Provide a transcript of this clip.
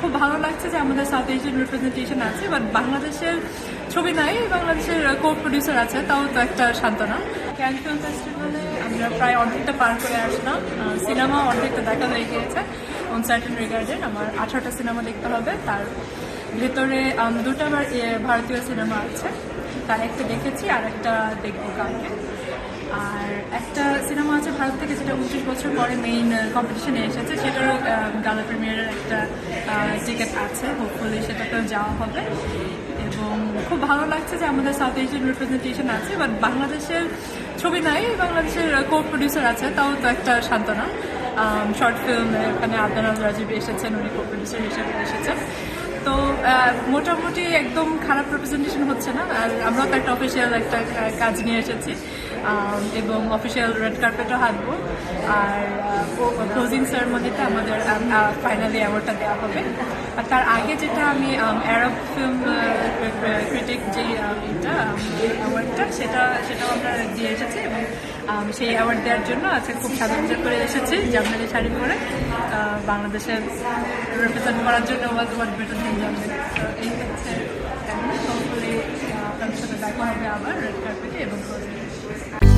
খুব ভালো লাগছে যে আমাদের সাউথ এশিয়ান রিপ্রেজেন্টেশন আছে বাট বাংলাদেশের ছবি নাই বাংলাদেশের কো প্রডিউসার আছে তাও তো একটা সান্ত্বনা। ক্যান ফিল্ম ফেস্টিভ্যালে আমরা প্রায় অর্ধেকটা পার করে আসলাম। সিনেমা অর্ধেকটা দেখা হয়ে গিয়েছে। অন সার্টেন রিগার্ডেন আমার আঠারোটা সিনেমা দেখতে হবে। তার ভেতরে দুটো আবার এ, ভারতীয় সিনেমা আছে। তার একটা দেখেছি আর একটা দেখব কালকে। আর একটা ভারত থেকে যেটা উনত্রিশ বছর পরে মেইন কম্পিটিশনে এসেছে, সেটারও গালা প্রিমিয়ারের একটা টিকিট আছে। হোপফুলি সেটাতেও যাওয়া হবে। এবং খুব ভালো লাগছে যে আমাদের সাউথ এশিয়ান রিপ্রেজেন্টেশন আছে বাট বাংলাদেশের ছবি নাই, বাংলাদেশের কো প্রডিউসার আছে, তাও তো একটা সান্ত্বনা। শর্ট ফিল্ম এখানে আদনাল রাজীব এসেছেন, উনি কো প্রডিউসার হিসেবে এসেছেন। তো মোটামুটি একদম খারাপ রিপ্রেজেন্টেশন হচ্ছে না, আর আমরাও তো একটা অফিসিয়াল একটা কাজ নিয়ে এসেছি। এবং অফিসিয়াল রেড কার্পেটও হাঁটবো। আর ক্লোজিং সেরেমনিতে আমাদের ফাইনালি অ্যাওয়ার্ডটা দেওয়া হবে। আর তার আগে যেটা আমি অ্যারব ফিল্ম ক্রিটিক যে এটা অ্যাওয়ার্ডটা সেটা, সেটাও আমরা দিয়ে এসেছি এবং সেই অ্যাওয়ার্ড দেওয়ার জন্য আজকে খুব সাধারণ করে এসেছি জামদানি শাড়ি পরে। বাংলাদেশের রিপ্রেজেন্ট করার জন্য ওয়াজ ওয়াজ বেটার দেন জামদানি এই Yeah, I'm wondering if I could be able to close it.